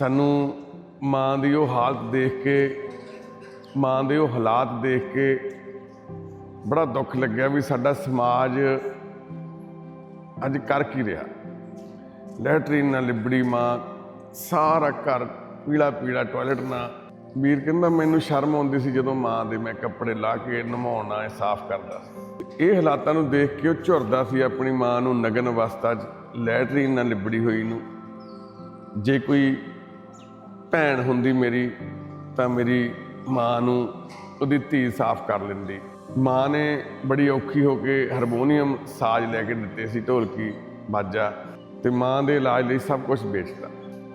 ਸਾਨੂੰ ਮਾਂ ਦੀ ਉਹ ਹਾਲਤ ਦੇਖ ਕੇ, ਮਾਂ ਦੇ ਉਹ ਹਾਲਾਤ ਦੇਖ ਕੇ ਬੜਾ ਦੁੱਖ ਲੱਗਿਆ ਵੀ ਸਾਡਾ ਸਮਾਜ ਅੱਜ ਕਰ ਕੀ ਰਿਹਾ। ਲੈਟਰੀਨ ਨਾਲ ਲਿਬੜੀ ਮਾਂ, ਸਾਰਾ ਘਰ ਪੀਲਾ ਪੀਲਾ ਟਾਇਲਟ ਨਾਲ ਵੀਰ ਕਹਿੰਦਾ ਮੈਨੂੰ ਸ਼ਰਮ ਆਉਂਦੀ ਸੀ ਜਦੋਂ ਮਾਂ ਦੇ ਮੈਂ ਕੱਪੜੇ ਲਾ ਕੇ ਨਮਾਉਣਾ ਸਾਫ਼ ਕਰਦਾ ਸੀ। ਇਹ ਹਾਲਾਤਾਂ ਨੂੰ ਦੇਖ ਕੇ ਉਹ ਝੁਰਦਾ ਸੀ ਆਪਣੀ ਮਾਂ ਨੂੰ ਨਗਨ ਅਵਸਥਾ 'ਚ ਲੈਟਰੀਨ ਨਾਲ ਲਿਬੜੀ ਹੋਈ ਨੂੰ। ਜੇ ਕੋਈ ਭੈਣ ਹੁੰਦੀ ਮੇਰੀ ਤਾਂ ਮੇਰੀ ਮਾਂ ਨੂੰ ਉਹਦੀ ਧੀ ਸਾਫ਼ ਕਰ ਲੈਂਦੀ। ਮਾਂ ਨੇ ਬੜੀ ਔਖੀ ਹੋ ਕੇ ਹਾਰਮੋਨੀਅਮ ਸਾਜ਼ ਲੈ ਕੇ ਦਿੱਤੇ ਸੀ ਢੋਲਕੀ ਬਾਜਾ ਤੇ ਮਾਂ ਦੇ ਇਲਾਜ ਲਈ ਸਭ ਕੁਝ ਵੇਚਤਾ।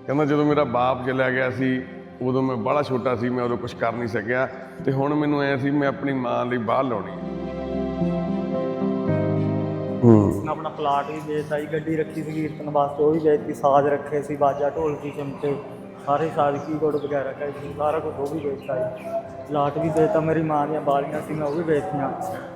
ਕਹਿੰਦਾ ਜਦੋਂ ਮੇਰਾ ਬਾਪ ਚਲਾ ਗਿਆ ਸੀ ਉਦੋਂ ਮੈਂ ਬੜਾ ਛੋਟਾ ਸੀ ਮੈਂ ਉਦੋਂ ਕੁਝ ਕਰ ਨਹੀਂ ਸਕਿਆ ਤੇ ਹੁਣ ਮੈਨੂੰ ਐ ਸੀ ਮੈਂ ਆਪਣੀ ਮਾਂ ਲਈ ਬਾਹਰ ਲਾਉਣੀ ਹੂੰ। ਮੈਂ ਆਪਣਾ ਪਲਾਟ ਵੀ ਵੇਚਤਾ ਜੀ ਗੱਡੀ ਰੱਖੀ ਸੀ ਕੀਰਤਨ ਵਾਸਤੇ ਉਹ ਵੀ ਵੇਚਤੀ ਸਾਜ਼ ਰੱਖੇ ਸੀ ਬਾਜਾ ਢੋਲਕੀ ਚਮਚੇ। ਸਾਰੇ ਸਾਜ਼ ਕੀਬੋਰਡ ਵਗੈਰਾ ਸੀ ਸਾਰਾ ਕੁਝ ਉਹ ਵੀ ਵੇਚਤਾ ਜੀ। ਪਲਾਟ ਵੀ ਵੇਚਤਾ ਮੇਰੀ ਮਾਂ ਦੀਆਂ ਬਾਲੀਆਂ ਸੀ ਮੈਂ ਉਹ ਵੀ ਵੇਚਤੀਆਂ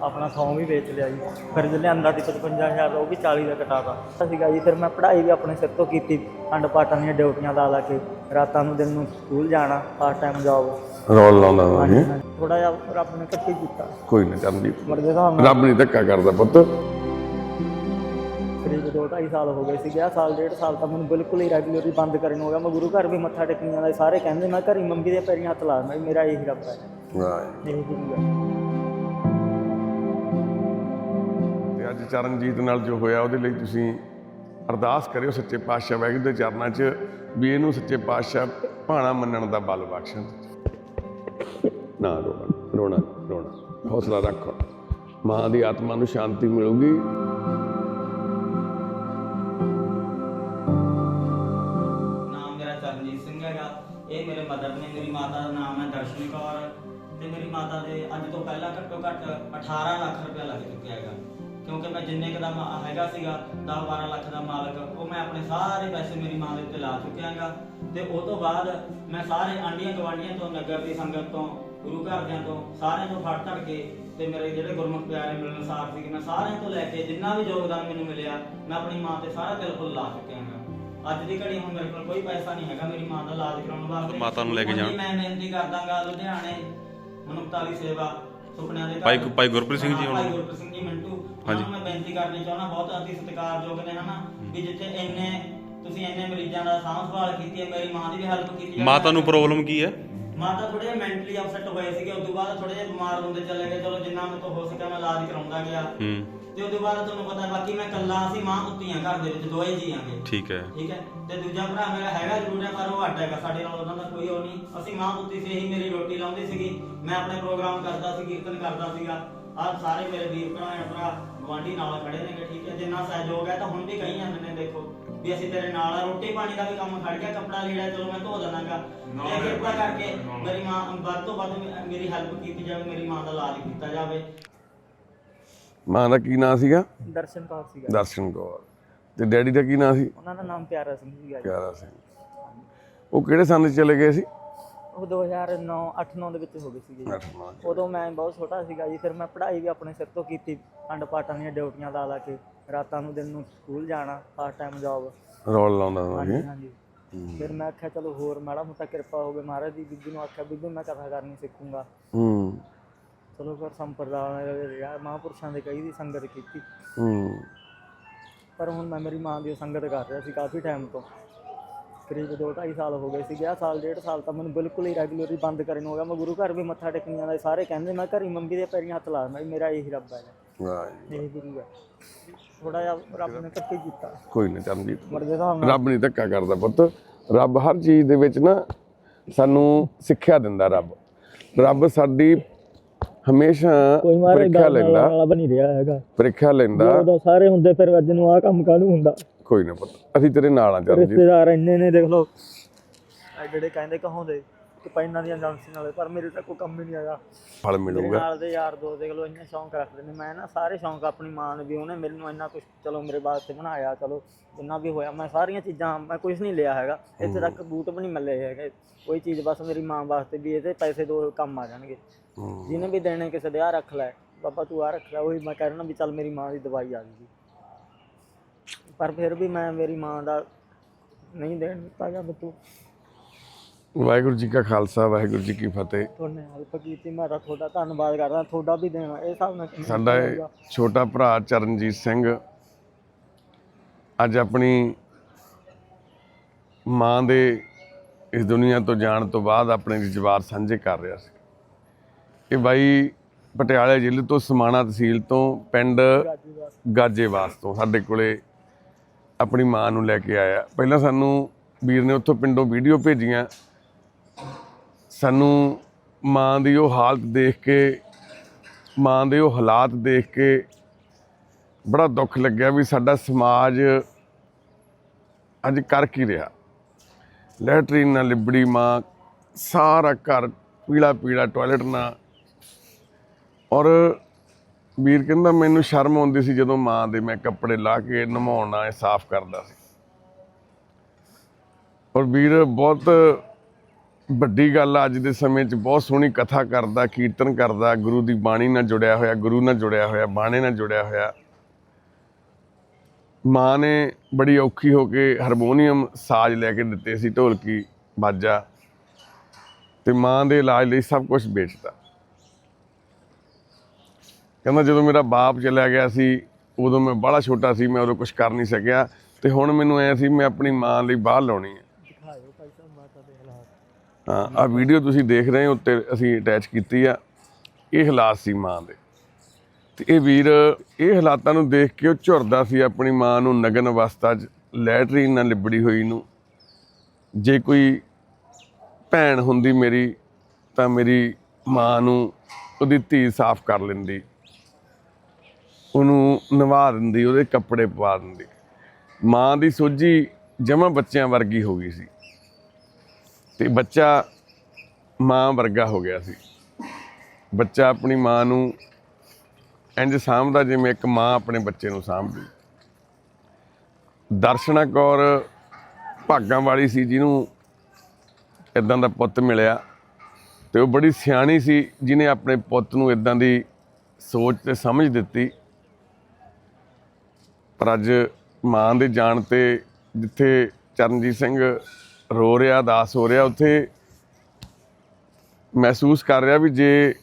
ਆਪਣਾ ਥੋਂ ਵੀ ਵੇਚ ਲਿਆ ਜੀ। ਫਿਰ ਜੇ ਲਿਆਂਦਾ ਸੀ 55000 ਦਾ ਉਹ ਵੀ 40 ਦਾ ਕਟਾਤਾ। ਸੀਗਾ ਜੀ ਫਿਰ ਮੈਂ ਪੜ੍ਹਾਈ ਵੀ ਆਪਣੇ ਸਿਰ ਤੋਂ ਕੀਤੀ ਖੰਡ ਪਾਟਾਂ ਦੀਆਂ ਡਿਊਟੀਆਂ ਲਾ ਲਾ ਕੇ ਰਾਤਾਂ ਨੂੰ ਦਿਨ ਨੂੰ ਸਕੂਲ ਜਾਣਾ ਪਾਰਟ ਟਾਈਮ ਜੌਬ ਰੋਲ ਲਾਉਂਦਾ ਹਾਂ ਥੋੜਾ ਜਿਹਾ ਰੱਬ ਨੇ ਕੱਟੀ ਕੀਤਾ। ਕੋਈ ਨਾ ਹਿਸਾਬ ਨਾਲ। ਰੱਬ ਨਹੀਂ ਧੱਕਾ ਕਰਦਾ ਪੁੱਤ। ਦੋ ਢਾਈ ਸਾਲ ਹੋ ਗਏ ਸੀਗੇ ਆਹ ਸਾਲ ਡੇਢ ਸਾਲ ਤਾਂ ਮੈਨੂੰ ਬਿਲਕੁਲ ਹੀ ਰੈਗੂਲਰਲੀ ਬੰਦ ਕਰਨ ਹੋ ਗਿਆ। ਮੈਂ ਗੁਰੂ ਘਰ ਵੀ ਮੱਥਾ ਟੇਕਣ ਜਾਂਦਾ ਸੀ। ਸਾਰੇ ਕਹਿੰਦੇ ਮੈਂ ਘਰੀ ਮੰਮੀ ਦੇ ਪੈਰੀਂ ਹੱਥ ਲਾ ਮੈਂ ਮੇਰਾ ਇਹੀ ਰੱਬ ਹੈ। ਵਾਹ। ਇਹੀ ਗੁਰੂ ਹੈ। ਤੇ ਅੱਜ ਚਰਨਜੀਤ ਨਾਲ ਜੋ ਹੋਇਆ ਉਹਦੇ ਲਈ ਤੁਸੀਂ ਅਰਦਾਸ ਕਰਿਓ ਸੱਚੇ ਪਾਤਸ਼ਾਹ ਵਾਹਿਗੁਰੂ ਦੇ ਚਰਨਾਂ 'ਚ ਵੀ ਇਹਨੂੰ ਸੱਚੇ ਪਾਤਸ਼ਾਹ ਭਾਣਾ ਮੰਨਣ ਦਾ ਬਲ ਬਖਸ਼ਣ। ਨਾ ਰੋਣਾ ਰੋਣਾ ਰੋਣਾ ਹੌਸਲਾ ਰੱਖੋ। ਮਾਂ ਦੀ ਆਤਮਾ ਨੂੰ ਸ਼ਾਂਤੀ ਮਿਲੂਗੀ। ਮਦਰ ਨੇ, ਮੇਰੀ ਮਾਤਾ ਦਾ ਨਾਮ ਹੈ ਦਰਸ਼ਨ ਕੌਰ ਤੇ ਮੇਰੀ ਮਾਤਾ ਦੇ ਅੱਜ ਤੋਂ ਪਹਿਲਾਂ ਘੱਟੋ ਘੱਟ 18 ਲੱਖ ਰੁਪਇਆ ਲੱਗ ਚੁੱਕਿਆ ਹੈਗਾ। ਕਿਉਂਕਿ ਮੈਂ ਜਿੰਨੇ ਕੁ ਦਾ ਮਾ- ਹੈਗਾ ਸੀਗਾ 10 12 ਲੱਖ ਦਾ ਮਾਲਕ, ਉਹ ਮੈਂ ਆਪਣੇ ਸਾਰੇ ਪੈਸੇ ਮੇਰੀ ਮਾਂ ਦੇ ਉੱਤੇ ਲਾ ਚੁੱਕਿਆ ਹੈਗਾ। ਤੇ ਉਹ ਤੋਂ ਬਾਅਦ ਮੈਂ ਸਾਰੇ ਆਂਡੀਆਂ ਗਵਾਂਡੀਆਂ ਤੋਂ, ਨਗਰ ਦੀ ਸੰਗਤ ਤੋਂ, ਗੁਰੂ ਘਰਦਿਆਂ ਤੋਂ, ਸਾਰਿਆਂ ਤੋਂ ਫੜ ਧੜ ਕੇ ਤੇ ਮੇਰੇ ਜਿਹੜੇ ਗੁਰਮੁਖ ਪਿਆਰੇ ਮਿਲਣਸਾਰ ਸੀਗੇ, ਮੈਂ ਸਾਰਿਆਂ ਤੋਂ ਲੈ ਕੇ ਜਿੰਨਾ ਵੀ ਯੋਗਦਾਨ ਮੈਨੂੰ ਮਿਲਿਆ, ਮੈਂ ਆਪਣੀ ਮਾਂ ਤੇ ਸਾਰਾ ਦਿਲ ਫੁੱਲ ਲਾ ਚੁੱਕਿਆ ਹਾਂ ਅੱਜ ਦੀ ਘੜੀ ਹੁਣ ਮੇਰੇ ਕੋਲ ਕੋਈ ਪੈਸਾ ਨਹੀਂ ਹੈਗਾ ਮੇਰੀ ਮਾਂ ਦਾ ਇਲਾਜ ਕਰਾਉਣ ਵਾਸਤੇ ਮਾਤਾ ਨੂੰ ਲੈ ਕੇ ਜਾਣ। ਮੈਂ ਬੇਨਤੀ ਕਰਦਾਗਾ ਲੁਧਿਆਣੇ ਮਨੁੱਖਤਾ ਦੀ ਸੇਵਾ ਸੁਪਨਿਆਂ ਦੇ ਘਰ। ਭਾਈ- ਭਾਈ ਗੁਰਪ੍ਰੀਤ ਸਿੰਘ ਜੀ ਹਾਂ, ਭਾਈ। ਗੁਰਪ੍ਰੀਤ ਸਿੰਘ ਜੀ ਮਿੰਟੂ ਹਾਂਜੀ। ਨੂੰ ਮੈਂ ਬੇਨਤੀ ਕਰਨੀ ਚਾਹੁੰਦਾ ਬਹੁਤ ਅਤੀ ਸਤਿਕਾਰਯੋਗ ਨੇ ਹਨਾ ਵੀ ਜਿੱਥੇ ਇੰਨੇ ਤੁਸੀਂ ਇੰਨੇ ਮਰੀਜ਼ਾਂ ਦਾ ਸਾਂਭ ਸੰਭਾਲ ਕੀਤੀ ਹੈ ਮੇਰੀ ਮਾਂ ਦੀ ਵੀ ਹੈਲਪ ਕੀਤੀ ਹੈ ਮਾਤਾ ਨੂੰ ਪ੍ਰੋਬਲਮ ਕੀ ਹੈ ਮਾਤਾ ਥੋੜੇ ਮੈਂਟਲੀ ਅਪਸੈਟ ਹੋਏ ਸੀਗੇ ਉਸ ਤੋਂ ਬਾਅਦ ਥੋੜੇ ਜਿਹਾ ਬਿਮਾਰ ਹੁੰਦੇ ਚਲੇ ਗਏ ਚਲੋ ਜਿੰਨਾ ਮੇਰੇ ਤੋਂ ਹੋ ਸਕਿਆ ਮੈਂ ਇਲਾਜ ਕਰਾਉਂਦਾ ਗਿਆ। ਹੂੰ। ਤੇ ਉਸ ਤੋਂ ਬਾਅਦ ਤੁਹਾਨੂੰ ਪਤਾ ਬਾਕੀ ਮੈਂ ਇਕੱਲਾ ਸੀ ਮਾਂ ਪੁੱਤੀਆਂ ਘਰ ਦੇ ਵਿੱਚ ਦੋਏ ਜੀ ਆਂਗੇ। ਠੀਕ ਹੈ। ਠੀਕ ਹੈ? ਤੇ ਦੂਜਾ ਭਰਾ ਮੇਰਾ ਹੈਗਾ ਜ਼ਰੂਰ ਹੈ ਪਰ ਉਹ ਅੱਡ ਹੈਗਾ ਸਾਡੇ ਨਾਲ ਉਹਨਾਂ ਦਾ ਕੋਈ ਉਹ ਨਹੀਂ। ਅਸੀਂ ਮਾਂ ਪੁੱਤੀ ਸੀ ਇਹੀ ਮੇਰੀ ਰੋਟੀ ਲਾਉਂਦੀ ਸੀਗੀ। ਮੈਂ ਆਪਣੇ ਪ੍ਰੋਗਰਾਮ ਕਰਦਾ ਸੀ ਕੀਰਤਨ ਕਰਦਾ ਸੀਗਾ। ਆਹ ਸਾਰੇ ਮੇਰੇ ਵੀਰ ਭਰਾ ਹੈ ਭਰਾ ਗਵਾਂਢੀ ਨਾਲ ਖੜੇ ਨੇਗੇ ਠੀਕ ਹੈ? ਜਿੰਨਾ ਸਹਿਯੋਗ ਹੈ ਤਾਂ ਹੁਣ ਵੀ ਕਹੀ ਜਾਂਦੇ ਨੇ ਦੇਖੋ। ਵੀ ਅਸੀਂ ਤੇਰੇ ਨਾਲ ਆ ਰੋਟੀ ਪਾਣੀ ਦਾ ਵੀ ਕੰਮ ਖੜ ਗਿਆ ਕੱਪੜਾ ਲੀੜਾ ਚਲੋ ਮੈਂ ਧੋ ਦੇਣਾਗਾ ਤੇ ਕਿਰਪਾ ਕਰਕੇ ਮੇਰੀ ਮਾਂ ਵੱਧ ਤੋਂ ਵੱਧ ਮੇਰੀ ਹੈਲਪ ਕੀਤੀ ਜਾਵੇ ਮੇਰੀ ਮਾਂ ਦਾ ਇਲਾਜ ਕੀਤਾ ਜਾਵੇ। ਮਾਂ ਦਾ ਕੀ ਨਾਂ ਸੀਗਾ? ਦਰਸ਼ਨ ਕੌਰ ਸੀਗਾ। ਦਰਸ਼ਨ ਕੌਰ। ਤੇ ਡੈਡੀ ਦਾ ਕੀ ਨਾਂ ਸੀ? ਉਹਨਾਂ ਦਾ ਨਾਮ ਪਿਆਰਾ ਸਿੰਘ ਸੀਗਾ ਜੀ। ਪਿਆਰਾ ਸਿੰਘ। ਉਹ ਕਿਹੜੇ ਸੰਨ 'ਚ ਚਲੇ ਗਏ ਸੀ? ਉਹ 2009 8-9 ਦੇ ਵਿੱਚ ਹੋ ਗਏ ਸੀਗੇ ਜੀ। ਉਦੋਂ ਮੈਂ ਬਹੁਤ ਛੋਟਾ ਸੀਗਾ ਜੀ ਫਿਰ ਮੈਂ ਪੜ੍ਹਾਈ ਵੀ ਆਪਣੇ ਸਿਰ ਤੋਂ ਕੀਤੀ ਖੰਡ ਪਾਟਾਂ ਦੀਆਂ ਡਿਊਟੀਆਂ ਲਾ ਲਾ ਕੇ। ਰਾਤਾਂ ਨੂੰ ਦਿਨ ਨੂੰ ਸਕੂਲ ਜਾਣਾ ਪਾਰਟ ਟਾਈਮ ਜੌਬ ਰੋਲ ਲਾਉਂਦਾ ਹਾਂ ਹਾਂਜੀ ਹਾਂਜੀ। ਫਿਰ ਮੈਂ ਆਖਿਆ ਚਲੋ ਹੋਰ ਮਾੜਾ ਮੋਟਾ ਕਿਰਪਾ ਹੋਵੇ ਮਹਾਰਾਜ ਦੀ ਬੀਬੀ ਨੂੰ ਆਖਿਆ ਬੀਬੀ ਮੈਂ ਕਥਾ ਕਰਨੀ ਸਿੱਖੂੰਗਾ। ਹੂੰ। ਚਲੋ ਫਿਰ ਸੰਪਰਦਾਇ ਮਹਾਂਪੁਰਸ਼ਾਂ ਦੇ ਕਈ ਦੀ ਸੰਗਤ ਕੀਤੀ। ਹੂੰ। ਪਰ ਹੁਣ ਮੈਂ ਮੇਰੀ ਮਾਂ ਦੀ ਸੰਗਤ ਕਰ ਰਿਹਾ ਸੀ ਕਾਫੀ ਟਾਈਮ ਤੋਂ। ਕਰੀਬ ਦੋ ਢਾਈ ਸਾਲ ਹੋ ਗਏ ਸੀਗੇ। ਆਹ ਸਾਲ ਡੇਢ ਸਾਲ ਤਾਂ ਮੈਨੂੰ ਬਿਲਕੁਲ ਹੀ ਰੈਗੂਲਰਲੀ ਬੰਦ ਕਰਨ ਹੋ ਗਿਆ। ਮੈਂ ਗੁਰੂ ਘਰ ਵੀ ਮੱਥਾ ਟੇਕਣ ਜਾਂਦਾ ਸੀ। ਸਾਰੇ ਕਹਿੰਦੇ ਮੈਂ ਘਰੀ ਮੰਮੀ ਦੇ ਪੈਰੀਂ ਹੱਥ ਲਾ ਮੈਂ ਮੇਰਾ ਇਹੀ ਰੱਬ ਹੈ। ਵਾਹ ਜੀ। ਇਹੀ ਗੁਰੂ ਹੈ। ਥੋੜਾ ਜਿਹਾ ਰੱਬ ਨੇ ਕੱਟੀ ਕੀਤਾ। ਕੋਈ ਨਾ ਚਰਨਜੀਤ ਰੱਬ ਨਹੀਂ ਧੱਕਾ ਕਰਦਾ ਪੁੱਤ। ਰੱਬ ਹਰ ਚੀਜ਼ ਦੇ ਵਿੱਚ ਨਾ ਸਾਨੂੰ ਸਿੱਖਿਆ ਦਿੰਦਾ ਰੱਬ। ਰੱਬ ਸਾਡੀ ਹਮੇਸ਼ਾ ਪ੍ਰੀਖਿਆ ਲੈਂਦਾ। ਵਾਲਾ ਬਣੀ ਰਿਹਾ ਹੈਗਾ। ਪ੍ਰੀਖਿਆ ਲੈਂਦਾ। ਉਦੋਂ ਸਾਰੇ ਹੁੰਦੇ ਫਿਰ ਅੱਜ ਨੂੰ ਆਹ ਕੰਮ ਕਾਹਨੂੰ ਹੁੰਦਾ? ਕੋਈ ਨਾ ਪੁੱਤ। ਅਸੀਂ ਤੇਰੇ ਨਾਲ ਆ ਚਰਨਜੀਤ ਰਿਸ਼ਤੇਦਾਰ ਇੰਨੇ ਨੇ ਦੇਖ ਲਓ। ਜਿਹੜੇ ਕਹਿੰਦੇ ਕਹੋਂਦੇ ਕਿ ਪੈਨਾਂ ਦੀਆਂ ਏਜੰਸੀ ਨਾਲੇ ਪਰ ਮੇਰੇ ਤਾਂ ਕੋਈ ਕੰਮ ਹੀ ਨਹੀਂ ਆਇਆ। ਫਲ ਮੇਰੇ ਮਿਲੂਗਾ ਨਾਲ ਦੇ ਯਾਰ ਦੋ ਦੇਖ ਲਓ ਇੰਨੇ ਸ਼ੌਂਕ ਰੱਖਦੇ ਨੇ। ਮੈਂ ਨਾ ਸਾਰੇ ਸ਼ੌਂਕ ਆਪਣੀ ਮਾਂ ਨੇ ਵੀ ਉਹਨੇ ਮੈਨੂੰ ਇੰਨਾ ਕੁਝ ਚਲੋ ਮੇਰੇ ਵਾਸਤੇ ਬਣਾਇਆ ਚਲੋ ਜਿੰਨਾ ਵੀ ਹੋਇਆ ਮੈਂ ਸਾਰੀਆਂ ਚੀਜ਼ਾਂ ਮੈਂ ਕੁਝ ਨਹੀਂ ਲਿਆ ਹੈਗਾ। ਇੱਥੇ ਤੱਕ ਬੂਟ ਵੀ ਨਹੀਂ ਮਿਲੇ ਹੈਗੇ। ਕੋਈ ਚੀਜ਼ ਬਸ ਮੇਰੀ ਮਾਂ ਵਾਸਤੇ ਵੀ ਇਹਦੇ ਪੈਸੇ ਦੋ ਕੰਮ ਆ ਜਾਣਗੇ। ਹੂੰ। ਜਿਹਨੇ ਵੀ ਦੇਣੇ ਕਿਸੇ ਦੇ ਆ ਰੱਖ ਲੈ। ਬਾਬਾ ਤੂੰ ਆ ਰੱਖ ਲੈ ਉਹੀ ਮੈਂ ਕਹਿ ਰਿਹਾ ਵੀ ਚੱਲ ਮੇਰੀ ਮਾਂ ਦੀ ਦਵਾਈ ਆ ਜੂਗੀ ਪਰ ਫਿਰ ਵੀ ਮੈਂ ਮੇਰੀ ਮਾਂ ਦਾ ਨਹੀਂ ਦੇਣ ਦਿੱਤਾ ਜਾਂ ਤੂੰ ਵਾਹਿਗੁਰੂ ਜੀ ਕਾ ਖਾਲਸਾ ਵਾਹਿਗੁਰੂ ਜੀ ਕੀ ਫਤਿਹ। ਤੁਹਾਨੇ ਹੈਲਪ ਕੀਤੀ ਮੈਂ ਤਾਂ ਤੁਹਾਡਾ ਧੰਨਵਾਦ ਕਰਦਾ ਤੁਹਾਡਾ ਵੀ ਦੇਣਾ ਇਹ ਸਭ ਨਾਲ ਸਾਡਾ ਇਹ। ਛੋਟਾ ਭਰਾ ਚਰਨਜੀਤ ਸਿੰਘ ਅੱਜ ਆਪਣੀ ਮਾਂ ਦੇ ਇਸ ਦੁਨੀਆ ਤੋਂ ਜਾਣ ਤੋਂ ਬਾਅਦ ਆਪਣੇ ਜਜ਼ਬਾਤ ਸਾਂਝੇ ਕਰ ਰਿਹਾ ਸੀ। ਇਹ ਬਾਈ ਪਟਿਆਲੇ ਜ਼ਿਲ੍ਹੇ ਤੋਂ ਸਮਾਣਾ ਤਹਿਸੀਲ ਤੋਂ ਪਿੰਡ ਗਾਜੇਵਾਸ ਤੋਂ ਸਾਡੇ ਕੋਲੇ ਆਪਣੀ ਮਾਂ ਨੂੰ ਲੈ ਕੇ ਆਇਆ। ਪਹਿਲਾਂ ਸਾਨੂੰ ਵੀਰ ਨੇ ਉੱਥੋਂ ਪਿੰਡੋਂ ਵੀਡੀਓ ਭੇਜੀਆਂ। ਸਾਨੂੰ ਮਾਂ ਦੀ ਉਹ ਹਾਲਤ ਦੇਖ ਕੇ, ਮਾਂ ਦੇ ਉਹ ਹਾਲਾਤ ਦੇਖ ਕੇ ਬੜਾ ਦੁੱਖ ਲੱਗਿਆ ਵੀ ਸਾਡਾ ਸਮਾਜ ਅੱਜ ਕਰ ਕੀ ਰਿਹਾ। ਲੈਟਰੀਨ ਨਾਲ ਲਿਬੜੀ ਮਾਂ, ਸਾਰਾ ਘਰ ਪੀਲਾ ਪੀਲਾ ਟਾਇਲਟ ਨਾਲ। ਔਰ ਵੀਰ ਕਹਿੰਦਾ ਮੈਨੂੰ ਸ਼ਰਮ ਆਉਂਦੀ ਸੀ ਜਦੋਂ ਮਾਂ ਦੇ ਮੈਂ ਕੱਪੜੇ ਲਾ ਕੇ ਨਮਾਉਣਾ ਸਾਫ਼ ਕਰਦਾ ਸੀ। ਔਰ ਵੀਰ ਬਹੁਤ ਵੱਡੀ ਗੱਲ ਅੱਜ ਦੇ ਸਮੇਂ 'ਚ ਬਹੁਤ ਸੋਹਣੀ ਕਥਾ ਕਰਦਾ, ਕੀਰਤਨ ਕਰਦਾ, ਗੁਰੂ ਦੀ ਬਾਣੀ ਨਾਲ ਜੁੜਿਆ ਹੋਇਆ, ਗੁਰੂ ਨਾਲ ਜੁੜਿਆ ਹੋਇਆ, ਬਾਣੇ ਨਾਲ ਜੁੜਿਆ ਹੋਇਆ। ਮਾਂ ਨੇ ਬੜੀ ਔਖੀ ਹੋ ਕੇ ਹਾਰਮੋਨੀਅਮ ਸਾਜ਼ ਲੈ ਕੇ ਦਿੱਤੇ ਸੀ ਢੋਲਕੀ ਬਾਜਾ। ਤੇ ਮਾਂ ਦੇ ਇਲਾਜ ਲਈ ਸਭ ਕੁਝ ਵੇਚਦਾ ਕਹਿੰਦਾ ਜਦੋਂ ਮੇਰਾ ਬਾਪ ਚਲਾ ਗਿਆ ਸੀ, ਉਦੋਂ ਮੈਂ ਬੜਾ ਛੋਟਾ ਸੀ, ਮੈਂ ਉਦੋਂ ਕੁਝ ਕਰ ਨਹੀਂ ਸਕਿਆ। ਤੇ ਹੁਣ ਮੈਨੂੰ ਐ ਸੀ, ਮੈਂ ਆਪਣੀ ਮਾਂ ਲਈ ਬਾਹਰ ਲਾਉਣੀ ਹੈ ਦਿਖਾਇਓ ਭਾਈ ਸਾਹਿਬ ਮਾਤਾ ਦੇ ਹਾਲਾਤ ਹਾਂ ਆ ਵੀਡੀਓ ਤੁਸੀਂ ਦੇਖ ਰਹੇ ਹੋ ਉੱਤੇ ਅਸੀਂ ਅਟੈਚ ਕੀਤੀ ਆ, ਇਹ ਹਾਲਾਤ ਸੀ ਮਾਂ ਦੇ। ਤੇ ਇਹ ਵੀਰ, ਇਹ ਹਾਲਾਤਾਂ ਨੂੰ ਦੇਖ ਕੇ ਉਹ ਝੁਰਦਾ ਸੀ ਆਪਣੀ ਮਾਂ ਨੂੰ ਨਗਨ ਅਵਸਥਾ 'ਚ, ਲੈਟਰੀਨ ਨਾਲ ਲਿਬੜੀ ਹੋਈ ਨੂੰ। ਜੇ ਕੋਈ ਭੈਣ ਹੁੰਦੀ ਮੇਰੀ, ਤਾਂ ਮੇਰੀ ਮਾਂ ਨੂੰ ਉਹਦੀ ਧੀ ਸਾਫ਼ ਕਰ ਲੈਂਦੀ। ਉਹਨੂੰ ਨਵਾ ਦਿੰਦੀ, ਉਹਦੇ ਕੱਪੜੇ ਪਵਾ ਦਿੰਦੀ। ਮਾਂ ਦੀ ਸੋਝੀ ਜਮਾਂ ਬੱਚਿਆਂ ਵਰਗੀ ਹੋ ਗਈ ਸੀ। ਤੇ ਬੱਚਾ ਮਾਂ ਵਰਗਾ ਹੋ ਗਿਆ ਸੀ। ਬੱਚਾ ਆਪਣੀ ਮਾਂ ਨੂੰ ਇੰਜ ਸਾਂਭਦਾ ਜਿਵੇਂ ਇੱਕ ਮਾਂ ਆਪਣੇ ਬੱਚੇ ਨੂੰ ਸਾਂਭਦੀ। ਦਰਸ਼ਨਾ ਕੌਰ ਭਾਗਾਂ ਵਾਲੀ ਸੀ ਜਿਹਨੂੰ ਇਦਾਂ ਦਾ ਪੁੱਤ ਮਿਲਿਆ ਤੇ ਉਹ ਬੜੀ ਸਿਆਣੀ ਸੀ ਜਿਹਨੇ ਆਪਣੇ ਪੁੱਤ ਨੂੰ ਇਦਾਂ ਦੀ ਸੋਚ ਤੇ ਸਮਝ ਦਿੱਤੀ। ਪਰ ਅੱਜ ਮਾਂ ਦੇ ਜਾਣ ਤੇ ਜਿੱਥੇ ਚਰਨਜੀਤ ਸਿੰਘ ਰੋ ਰਿਹਾ, ਦਾਸ ਹੋ ਰਿਹਾ, ਉੱਥੇ ਮਹਿਸੂਸ ਕਰ ਰਿਹਾ ਵੀ ਜੇ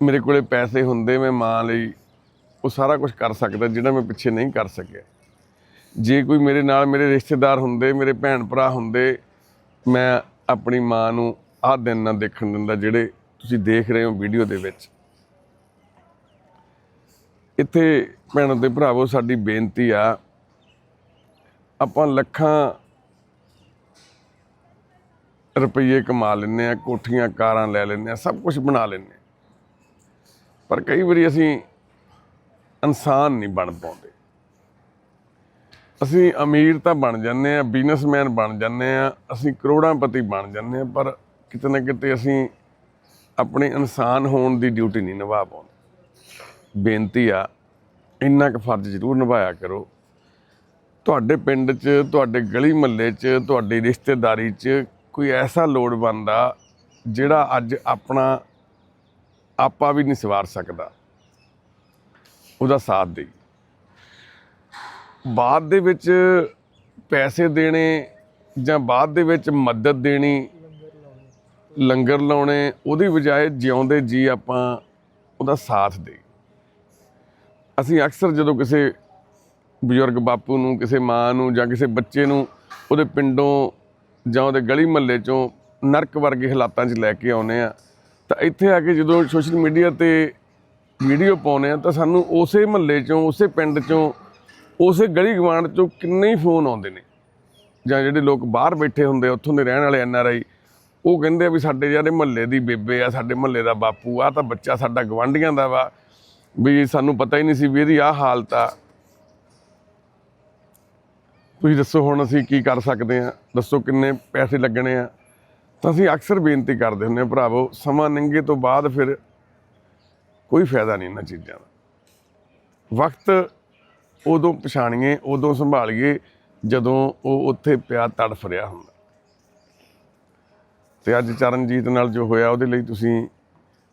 ਮੇਰੇ ਕੋਲੇ ਪੈਸੇ ਹੁੰਦੇ, ਮੈਂ ਮਾਂ ਲਈ ਉਹ ਸਾਰਾ ਕੁਝ ਕਰ ਸਕਦਾ, ਜਿਹੜਾ ਮੈਂ ਪਿੱਛੇ ਨਹੀਂ ਕਰ ਸਕਿਆ। ਜੇ ਕੋਈ ਮੇਰੇ ਨਾਲ ਮੇਰੇ ਰਿਸ਼ਤੇਦਾਰ ਹੁੰਦੇ, ਮੇਰੇ ਭੈਣ ਭਰਾ ਹੁੰਦੇ, ਮੈਂ ਆਪਣੀ ਮਾਂ ਨੂੰ ਆਹ ਦਿਨ ਨਾ ਦੇਖਣ ਦਿੰਦਾ, ਜਿਹੜੇ ਤੁਸੀਂ ਦੇਖ ਰਹੇ ਹੋ ਵੀਡੀਓ ਦੇ ਵਿੱਚ। ਇੱਥੇ ਭੈਣਾਂ ਤੇ ਭਰਾਵੋ, ਸਾਡੀ ਬੇਨਤੀ ਆ, ਆਪਾਂ ਲੱਖਾਂ ਰੁਪਈਏ ਕਮਾ ਲੈਂਦੇ ਆ ਕੋਠੀਆਂ, ਕਾਰਾਂ ਲੈ ਲੈਂਦੇ ਆ ਸਭ ਕੁਝ ਬਣਾ ਲੈਂਦੇ ਆ ਪਰ ਕਈ ਵਾਰੀ ਅਸੀਂ ਇਨਸਾਨ ਨਹੀਂ ਬਣ ਪਾਉਂਦੇ। ਅਸੀਂ ਅਮੀਰ ਤਾਂ ਬਣ ਜਾਂਦੇ ਆ ਬਿਜ਼ਨਸਮੈਨ ਬਣ ਜਾਂਦੇ ਆ ਅਸੀਂ ਕਰੋੜਾਂਪਤੀ ਬਣ ਜਾਂਦੇ ਆ ਪਰ ਕਿਤੇ ਨਾ ਕਿਤੇ ਅਸੀਂ ਆਪਣੇ ਇਨਸਾਨ ਹੋਣ ਦੀ ਡਿਊਟੀ ਨਹੀਂ ਨਿਭਾ ਪਾਉਂਦੇ। ਬੇਨਤੀ ਆ, ਇੰਨਾ ਕੁ ਫਰਜ਼ ਜ਼ਰੂਰ ਨਿਭਾਇਆ ਕਰੋ। ਤੁਹਾਡੇ ਪਿੰਡ 'ਚ, ਤੁਹਾਡੇ ਗਲੀ ਮਹੱਲੇ 'ਚ, ਤੁਹਾਡੀ ਰਿਸ਼ਤੇਦਾਰੀ 'ਚ ਕੋਈ ਐਸਾ ਲੋੜ ਆ ਜਿਹੜਾ ਅੱਜ ਆਪਣਾ, ਆਪਾ ਵੀ ਨਹੀਂ ਸਵਾਰ ਸਕਦਾ। ਉਹਦਾ ਸਾਥ ਦੇਈ ਬਾਅਦ ਦੇ ਵਿੱਚ ਪੈਸੇ ਦੇਣੇ ਜਾਂ ਬਾਅਦ ਦੇ ਵਿੱਚ ਮਦਦ ਦੇਣੀ, ਲੰਗਰ ਲਾਉਣੇ, ਉਹਦੀ ਬਜਾਏ ਜਿਉਂਦੇ ਜੀ ਆਪਾਂ ਉਹਦਾ ਸਾਥ ਦੇਈ ਅਸੀਂ ਅਕਸਰ ਜਦੋਂ ਕਿਸੇ ਬਜ਼ੁਰਗ ਬਾਪੂ ਨੂੰ, ਕਿਸੇ ਮਾਂ ਨੂੰ ਜਾਂ ਕਿਸੇ ਬੱਚੇ ਨੂੰ ਉਹਦੇ ਪਿੰਡੋਂ ਜਾਂ ਉਹਦੇ ਗਲੀ ਮਹੱਲੇ ਚੋਂ ਨਰਕ ਵਰਗੇ ਹਾਲਾਤਾਂ 'ਚ ਲੈ ਕੇ ਆਉਨੇ ਆ ਤਾਂ ਇੱਥੇ ਆ ਕੇ ਜਦੋਂ ਸੋਸ਼ਲ ਮੀਡੀਆ ਤੇ ਵੀਡੀਓ ਪਾਉਨੇ ਆ ਤਾਂ ਸਾਨੂੰ ਉਸੇ ਮਹੱਲੇ ਚੋਂ ਉਸੇ ਪਿੰਡ ਚੋਂ ਉਸੇ ਗਲੀ ਗਵਾਂਡ ਚੋਂ ਕਿੰਨੇ ਹੀ ਫੋਨ ਆਉਂਦੇ ਨੇ। ਜਾਂ ਜਿਹੜੇ ਲੋਕ ਬਾਹਰ ਬੈਠੇ ਹੁੰਦੇ ਆ, ਉੱਥੋਂ ਦੇ ਰਹਿਣ ਵਾਲੇ ਐਨ ਆਰ ਆਈ ਉਹ ਕਹਿੰਦੇ ਆ ਵੀ ਸਾਡੇ ਜਿਹੜੇ ਮਹੱਲੇ ਦੀ ਬੇਬੇ ਆ ਸਾਡੇ ਮਹੱਲੇ ਦਾ ਬਾਪੂ ਆ ਤਾਂ ਬੱਚਾ ਸਾਡਾ ਗਵਾਂਢੀਆਂ ਦਾ ਵਾ ਵੀ ਸਾਨੂੰ ਪਤਾ ਹੀ ਨਹੀਂ ਸੀ ਵੀ ਇਹਦੀ ਆਹ ਹਾਲਤ ਆ। ਤੁਸੀਂ ਦੱਸੋ ਹੁਣ ਅਸੀਂ ਕੀ ਕਰ ਸਕਦੇ ਆ ਦੱਸੋ ਕਿੰਨੇ ਪੈਸੇ ਲੱਗਣੇ ਆ? ਤਾਂ ਅਸੀਂ ਅਕਸਰ ਬੇਨਤੀ ਕਰਦੇ ਹੁੰਦੇ ਆ ਭਰਾਵੋ, ਸਮਾਂ ਨੰਗੇ ਤੋਂ ਬਾਅਦ ਫਿਰ ਕੋਈ ਫਾਇਦਾ ਨਹੀਂ ਇਹਨਾਂ ਚੀਜ਼ਾਂ ਦਾ। ਵਕਤ ਉਦੋਂ ਪਛਾਣੀਏ, ਉਦੋਂ ਸੰਭਾਲੀਏ, ਜਦੋਂ ਉਹ ਉੱਥੇ ਪਿਆ ਤੜਫ ਰਿਹਾ ਹੁੰਦਾ। ਤੇ ਅੱਜ ਚਰਨਜੀਤ ਨਾਲ ਜੋ ਹੋਇਆ, ਉਹਦੇ ਲਈ ਤੁਸੀਂ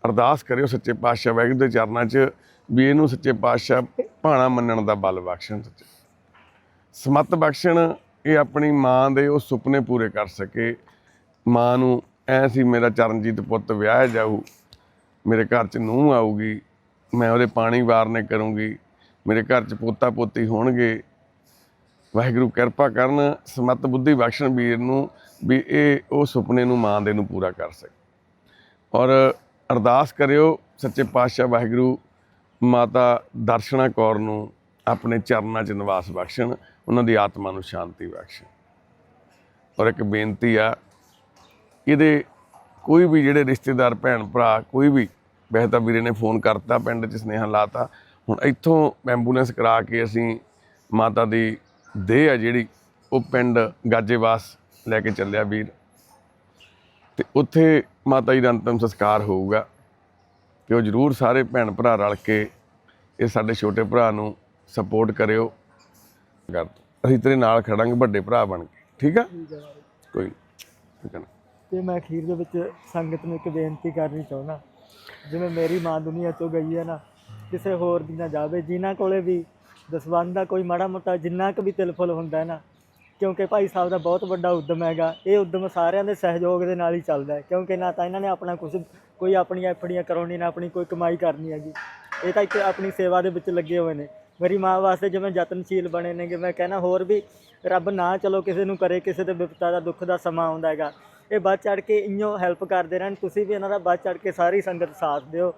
ਅਰਦਾਸ ਕਰਿਓ ਸੱਚੇ ਪਾਤਸ਼ਾਹ ਵਾਹਿਗੁਰੂ ਦੇ ਚਰਨਾਂ 'ਚ ਵੀ ਇਹਨੂੰ ਸੱਚੇ ਪਾਤਸ਼ਾਹ ਭਾਣਾ ਮੰਨਣ ਦਾ ਬਲ ਬਖਸ਼ਣ ਸੱਚੇ ਸਮਤ ਬਖਸ਼ਣ ਇਹ ਆਪਣੀ ਮਾਂ ਦੇ ਉਹ ਸੁਪਨੇ ਪੂਰੇ ਕਰ ਸਕੇ। ਮਾਂ ਨੂੰ ਐ ਸੀ, ਮੇਰਾ ਚਰਨਜੀਤ ਪੁੱਤ ਵਿਆਹ ਜਾਊ, ਮੇਰੇ ਘਰ 'ਚ ਨੂੰਹ ਆਊਗੀ, ਮੈਂ ਉਹਦੇ ਪਾਣੀ ਵਾਰਨੇ ਕਰੂੰਗੀ, ਮੇਰੇ ਘਰ 'ਚ ਪੋਤਾ ਪੋਤੀ ਹੋਣਗੇ। ਵਾਹਿਗੁਰੂ ਕਿਰਪਾ ਕਰਨ, ਸਮਤ ਬੁੱਧੀ ਬਖਸ਼ਣ ਵੀਰ ਨੂੰ ਵੀ ਇਹ ਉਹ ਸੁਪਨੇ ਨੂੰ ਮਾਂ ਦੇ ਨੂੰ ਪੂਰਾ ਕਰ ਸਕੇ। ਔਰ ਅਰਦਾਸ ਕਰਿਓ, ਸੱਚੇ ਪਾਤਸ਼ਾਹ ਵਾਹਿਗੁਰੂ, ਮਾਤਾ ਦਰਸ਼ਨਾ ਕੌਰ ਨੂੰ ਆਪਣੇ ਚਰਨਾਂ 'ਚ ਨਿਵਾਸ ਬਖਸ਼ਣ, ਉਹਨਾਂ ਦੀ ਆਤਮਾ ਨੂੰ ਸ਼ਾਂਤੀ ਬਖਸ਼ਣ। ਔਰ ਇੱਕ ਬੇਨਤੀ ਆ, ਇਹਦੇ ਕੋਈ ਵੀ ਜਿਹੜੇ ਰਿਸ਼ਤੇਦਾਰ, ਭੈਣ, ਭਰਾ, ਕੋਈ ਵੀ ਬਹਿਤਾ ਵੀਰੇ ਨੇ ਫੋਨ ਕਰਤਾ ਪਿੰਡ 'ਚ, ਸੁਨੇਹਾ ਲਾਤਾ। ਹੁਣ ਇੱਥੋਂ ਐਂਬੂਲੈਂਸ ਕਰਾ ਕੇ ਅਸੀਂ ਮਾਤਾ ਦੀ ਦੇਹ ਆ ਜਿਹੜੀ ਉਹ ਪਿੰਡ ਗਾਜੇਵਾਸ ਲੈ ਕੇ ਚੱਲਿਆ ਵੀਰ। ਤੇ ਉੱਥੇ ਮਾਤਾ ਜੀ ਦਾ ਅੰਤਮ ਸੰਸਕਾਰ ਹੋਊਗਾ ਤੇ ਉਹ ਜਰੂਰ ਸਾਰੇ ਭੈਣ ਭਰਾ ਰਲ ਕੇ ਇਹ ਸਾਡੇ ਛੋਟੇ ਭਰਾ ਨੂੰ ਸਪੋਰਟ ਕਰਿਓ। ਕਰ ਅਸੀਂ ਤੇਰੇ ਨਾਲ ਖੜਾਂਗੇ ਵੱਡੇ ਭਰਾ ਬਣ ਕੇ। ਠੀਕ ਆ। ਕੋਈ ਨੀ, ਠੀਕ ਆ ਨਾ? ਤੇ ਮੈਂ ਅਖੀਰ ਦੇ ਵਿੱਚ ਸੰਗਤ ਨੂੰ ਇੱਕ ਬੇਨਤੀ ਕਰਨੀ ਚਾਹੁੰਦਾ। ਜਿਵੇਂ ਮੇਰੀ ਮਾਂ ਦੁਨੀਆ ਤੋਂ ਗਈ ਹੈ ਨਾ ਕਿਸੇ ਹੋਰ ਦੀ ਨਾ ਜਾਵੇ। ਜਿਨ੍ਹਾਂ ਕੋਲੇ ਵੀ ਦਸਵੰਧ ਦਾ ਕੋਈ ਮਾੜਾ ਮੋਟਾ ਜਿੰਨਾ ਕੁ ਵੀ ਤਿਲਫੁਲ ਹੁੰਦਾ ਹੈ ਨਾ ਕਿਉਂਕਿ ਭਾਈ ਸਾਹਿਬ ਦਾ ਬਹੁਤ ਵੱਡਾ ਉਦਮ ਹੈਗਾ। ਇਹ ਉਦਮ ਸਾਰਿਆਂ ਦੇ ਸਹਿਯੋਗ ਦੇ ਨਾਲ ਹੀ ਚੱਲਦਾ ਹੈ ਕਿਉਂਕਿ ਨਾ ਤਾਂ ਇਹਨਾਂ ਨੇ ਆਪਣਾ ਕੁਝ ਕੋਈ ਆਪਣੀਆਂ ਐਫੜੀਆਂ ਕਰਾਉਣੀ ਨਾ ਆਪਣੀ ਕੋਈ ਕਮਾਈ ਕਰਨੀ ਹੈਗੀ। ਇਹ ਤਾਂ ਇੱਕ ਆਪਣੀ ਸੇਵਾ ਦੇ ਵਿੱਚ ਲੱਗੇ ਹੋਏ ਨੇ। ਮੇਰੀ ਮਾਂ ਵਾਸਤੇ ਜਿਵੇਂ ਯਤਨਸ਼ੀਲ ਬਣੇ ਨੇਗੇ, ਮੈਂ ਕਹਿੰਦਾ ਹੋਰ ਵੀ ਰੱਬ ਨਾ ਚਲੋ ਕਿਸੇ ਨੂੰ ਕਰੇ, ਕਿਸੇ ਦੇ ਵਿਪਤਾ ਦਾ, ਦੁੱਖ ਦਾ ਸਮਾਂ ਆਉਂਦਾ ਹੈਗਾ। ਇਹ ਵੱਧ ਚੜ ਕੇ ਇੰਨੋ ਹੈਲਪ ਕਰਦੇ ਰਹਿਣ। ਤੁਸੀਂ ਵੀ ਇਹਨਾਂ ਦਾ ਵੱਧ ਚੜ ਕੇ ਸਾਰੀ ਸੰਗਤ ਸਾਥ ਦਿਓ।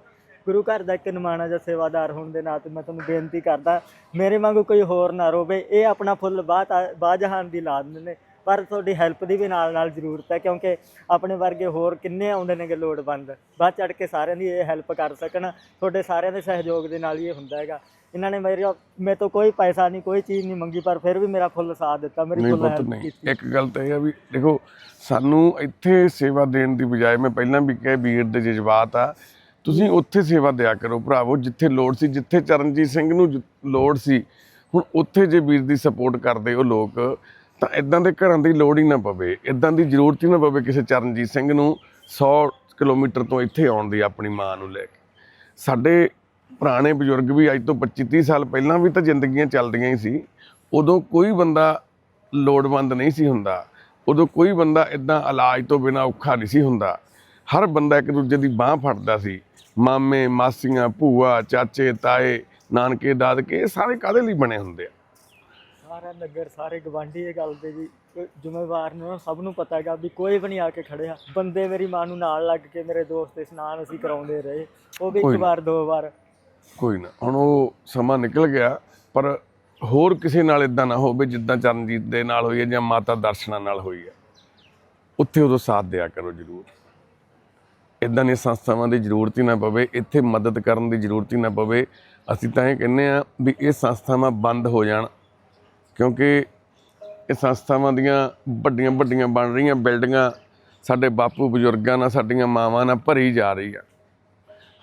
ਗੁਰੂ ਘਰ ਦਾ ਇੱਕ ਨਿਮਾਣਾ ਜਾਂ ਸੇਵਾਦਾਰ ਹੋਣ ਦੇ ਨਾਤੇ ਮੈਂ ਤੁਹਾਨੂੰ ਬੇਨਤੀ ਕਰਦਾ, ਮੇਰੇ ਵਾਂਗੂ ਕੋਈ ਹੋਰ ਨਾ ਰੋਵੇ। ਇਹ ਆਪਣਾ ਫੁੱਲ ਬਾਹ ਬਾਜਹਾਨ ਦੀ ਲਾ ਦਿੰਦੇ ਨੇ। ਪਰ ਤੁਹਾਡੀ ਹੈਲਪ ਦੀ ਵੀ ਨਾਲ ਨਾਲ ਜ਼ਰੂਰਤ ਹੈ ਕਿਉਂਕਿ ਆਪਣੇ ਵਰਗੇ ਹੋਰ ਕਿੰਨੇ ਆਉਂਦੇ ਨੇਗੇ ਲੋੜਵੰਦ? ਵੱਧ ਚੜ ਕੇ ਸਾਰਿਆਂ ਦੀ ਇਹ ਹੈਲਪ ਕਰ ਸਕਣ। ਤੁਹਾਡੇ ਸਾਰਿਆਂ ਦੇ ਸਹਿਯੋਗ ਦੇ ਨਾਲ ਹੀ ਇਹ ਹੁੰਦਾ ਹੈਗਾ। ਇਹਨਾਂ ਨੇ ਮੇਰੇ ਮੇਰੇ ਤੋਂ ਕੋਈ ਪੈਸਾ ਨਹੀਂ ਕੋਈ ਚੀਜ਼ ਨਹੀਂ ਮੰਗੀ ਪਰ ਫਿਰ ਵੀ ਮੇਰਾ ਫੁੱਲ ਸਾਥ ਦਿੱਤਾ ਮੇਰੀ ਫੁੱਲ ਹੈਲਪ ਕੀਤੀ। ਇੱਕ ਗੱਲ ਤਾਂ ਇਹ ਆ ਵੀ ਦੇਖੋ ਸਾਨੂੰ ਇੱਥੇ ਸੇਵਾ ਦੇਣ ਦੀ ਬਜਾਏ ਮੈਂ ਪਹਿਲਾਂ ਵੀ ਕਿਹਾ ਵੀਰ ਦੇ ਜਜ਼ਬਾਤ ਆ। ਤੁਸੀਂ ਉੱਥੇ ਸੇਵਾ ਦਿਆ ਕਰੋ ਭਰਾਵੋ ਜਿੱਥੇ ਲੋੜ ਸੀ ਜਿੱਥੇ ਚਰਨਜੀਤ ਸਿੰਘ ਨੂੰ ਲੋੜ ਸੀ ਹੁਣ ਉੱਥੇ ਜੇ ਵੀਰ ਦੀ ਸਪੋਰਟ ਕਰਦੇ ਉਹ ਲੋਕ ਤਾਂ ਇਦਾਂ ਦੇ ਘਰਾਂ ਦੀ ਲੋੜ ਹੀ ਨਾ ਪਵੇ ਇਦਾਂ ਦੀ ਜ਼ਰੂਰਤ ਹੀ ਨਾ ਪਵੇ ਕਿਸੇ ਚਰਨਜੀਤ ਸਿੰਘ ਨੂੰ 100 ਕਿਲੋਮੀਟਰ ਤੋਂ ਇੱਥੇ ਆਉਣ ਦੀ ਆਪਣੀ ਮਾਂ ਨੂੰ ਲੈ ਕੇ। ਸਾਡੇ ਪੁਰਾਣੇ ਬਜ਼ੁਰਗ ਵੀ ਅੱਜ ਤੋਂ 25 30 ਸਾਲ ਪਹਿਲਾਂ ਵੀ ਤਾਂ ਜ਼ਿੰਦਗੀਆਂ ਚੱਲਦੀਆਂ ਹੀ ਸੀ, ਉਦੋਂ ਕੋਈ ਬੰਦਾ ਲੋੜਵੰਦ ਨਹੀਂ ਸੀ ਹੁੰਦਾ, ਉਦੋਂ ਕੋਈ ਬੰਦਾ ਇਦਾਂ ਇਲਾਜ ਤੋਂ ਬਿਨਾ ਔਖਾ ਨਹੀਂ ਸੀ ਹੁੰਦਾ। ਹਰ ਬੰਦਾ ਇੱਕ ਦੂਜੇ ਦੀ ਬਾਹ ਫੜਦਾ ਸੀ, ਮਾਮੇ, ਮਾਸੀਆਂ, ਭੂਆ, ਚਾਚੇ, ਤਾਏ, ਨਾਨਕੇ, ਦਾਦਕੇ, ਇਹ ਸਾਰੇ ਕਾਦੇ ਲਈ ਬਣੇ ਹੁੰਦੇ ਆ? ਸਾਰਾ ਨਗਰ ਸਾਰੇ ਗਵਾਂਢੀ ਇਹ ਗੱਲ ਦੇ ਜੀ ਕੋਈ ਜ਼ਿੰਮੇਵਾਰ ਨੇ ਸਭ ਨੂੰ ਪਤਾ ਹੈਗਾ ਵੀ ਕੋਈ ਵੀ ਨਹੀਂ ਆ ਕੇ ਖੜਿਆ। ਬੰਦੇ ਮੇਰੀ ਮਾਂ ਨੂੰ ਨਾਲ ਲੱਗ ਕੇ ਮੇਰੇ ਦੋਸਤ ਇਸ਼ਨਾਨ ਅਸੀਂ ਕਰਾਉਂਦੇ ਰਹੇ। ਉਹ ਵੀ ਇੱਕ। ਵਾਰ ਦੋ ਵਾਰ। ਕੋਈ ਨਾ ਹੁਣ ਉਹ ਸਮਾਂ ਨਿਕਲ ਗਿਆ ਪਰ ਹੋਰ ਕਿਸੇ ਨਾਲ ਇਦਾਂ ਨਾ ਹੋਵੇ ਜਿੱਦਾਂ ਚਰਨਜੀਤ ਦੇ ਨਾਲ ਹੋਈ ਹੈ ਜਾਂ ਮਾਤਾ ਦਰਸ਼ਨਾ ਨਾਲ ਹੋਈ ਹੈ। ਉੱਥੇ ਉਦੋਂ ਸਾਥ ਦਿਆ ਕਰੋ ਜਰੂਰ। ਇਦਾਂ ਦੀਆਂ ਸੰਸਥਾਵਾਂ ਦੀ ਜ਼ਰੂਰਤ ਹੀ ਨਾ ਪਵੇ ਇੱਥੇ ਮਦਦ ਕਰਨ ਦੀ ਜ਼ਰੂਰਤ ਹੀ ਨਾ ਪਵੇ। ਅਸੀਂ ਤਾਂ ਇਹ ਕਹਿੰਦੇ ਆ ਵੀ ਇਹ ਸੰਸਥਾਵਾਂ ਬੰਦ ਹੋ ਜਾਣ। ਕਿਉਂਕਿ ਇਹ ਸੰਸਥਾਵਾਂ ਦੀਆਂ ਵੱਡੀਆਂ ਵੱਡੀਆਂ ਬਣ ਰਹੀਆਂ ਬਿਲਡਿੰਗਾਂ ਸਾਡੇ ਬਾਪੂ ਬਜ਼ੁਰਗਾਂ ਨਾਲ, ਸਾਡੀਆਂ ਮਾਵਾਂ ਨਾਲ ਭਰੀ ਜਾ ਰਹੀ ਆ।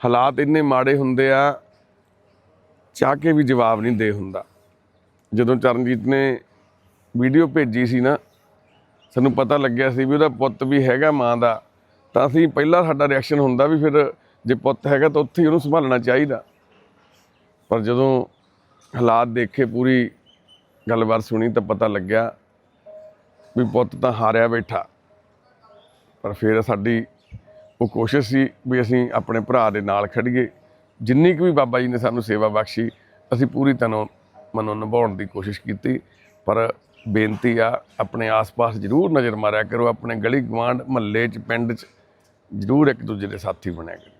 ਹਾਲਾਤ ਇੰਨੇ ਮਾੜੇ ਹੁੰਦੇ ਆ, ਚਾਹ ਕੇ ਵੀ ਜਵਾਬ ਨਹੀਂ ਦੇ ਹੁੰਦਾ। ਜਦੋਂ ਚਰਨਜੀਤ ਨੇ ਵੀਡੀਓ ਭੇਜੀ ਸੀ ਨਾ, ਸਾਨੂੰ ਪਤਾ ਲੱਗਿਆ ਸੀ ਵੀ ਉਹਦਾ ਪੁੱਤ ਵੀ ਹੈਗਾ ਮਾਂ ਦਾ, ਤਾਂ ਅਸੀਂ ਪਹਿਲਾਂ ਸਾਡਾ ਰਿਐਕਸ਼ਨ ਹੁੰਦਾ ਵੀ ਫਿਰ ਜੇ ਪੁੱਤ ਹੈਗਾ ਤਾਂ ਉੱਥੇ ਹੀ ਉਹਨੂੰ ਸੰਭਾਲਣਾ ਚਾਹੀਦਾ। ਪਰ ਜਦੋਂ ਹਾਲਾਤ ਦੇਖੇ ਪੂਰੀ ਗੱਲਬਾਤ ਸੁਣੀ ਤਾਂ ਪਤਾ ਲੱਗਿਆ ਵੀ ਪੁੱਤ ਤਾਂ ਹਾਰਿਆ ਬੈਠਾ। ਪਰ ਫਿਰ ਸਾਡੀ ਉਹ ਕੋਸ਼ਿਸ਼ ਸੀ ਵੀ ਅਸੀਂ ਆਪਣੇ ਭਰਾ ਦੇ ਨਾਲ ਖੜੀਏ। ਜਿੰਨੀ ਕੁ ਵੀ ਬਾਬਾ ਜੀ ਨੇ ਸਾਨੂੰ ਸੇਵਾ ਬਖਸ਼ੀ, ਅਸੀਂ ਪੂਰੀ ਤਰ੍ਹਾਂ ਮਨੋਂ ਨਿਭਾਉਣ ਦੀ ਕੋਸ਼ਿਸ਼ ਕੀਤੀ। ਪਰ ਬੇਨਤੀ ਆ, ਆਪਣੇ ਆਸ-ਪਾਸ ਜ਼ਰੂਰ ਨਜ਼ਰ ਮਾਰਿਆ ਕਰੋ, ਆਪਣੇ ਗਲੀ ਗਵਾਂਢ ਮਹੱਲੇ 'ਚ, ਪਿੰਡ 'ਚ, ਜ਼ਰੂਰ ਇੱਕ ਦੂਜੇ ਦੇ ਸਾਥੀ ਬਣਿਆ ਕਰੋ।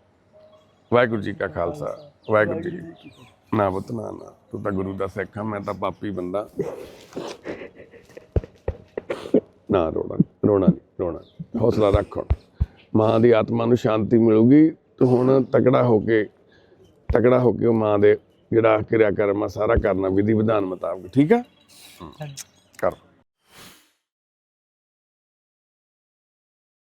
ਵਾਹਿਗੁਰੂ ਜੀ ਕਾ ਖਾਲਸਾ, ਵਾਹਿਗੁਰੂ ਜੀ ਕੀ ਫਤਿਹ। ਨਾ ਪੁੱਤ, ਨਾ ਨਾ। ਤੂੰ ਤਾਂ ਗੁਰੂ ਦਾ ਸਿੱਖ ਆ, ਮੈਂ ਤਾਂ ਪਾਪੀ ਬੰਦਾ। ਨਾ, ਰੋਣਾ ਰੋਣਾ ਨਹੀਂ ਰੋਣਾ ਹੌਸਲਾ ਰੱਖ ਮਾਂ ਦੀ ਆਤਮਾ ਨੂੰ ਸ਼ਾਂਤੀ ਮਿਲੂਗੀ, ਤੂੰ ਹੁਣ ਤਕੜਾ ਹੋ ਕੇ, ਤਕੜਾ ਹੋ ਕੇ ਉਹ ਮਾਂ ਦੇ ਜਿਹੜਾ ਕਿਰਿਆ ਕਰਮ ਆ, ਸਾਰਾ ਕਰਨਾ ਵਿਧੀ ਵਿਧਾਨ ਮੁਤਾਬਕ। ਠੀਕ ਆ?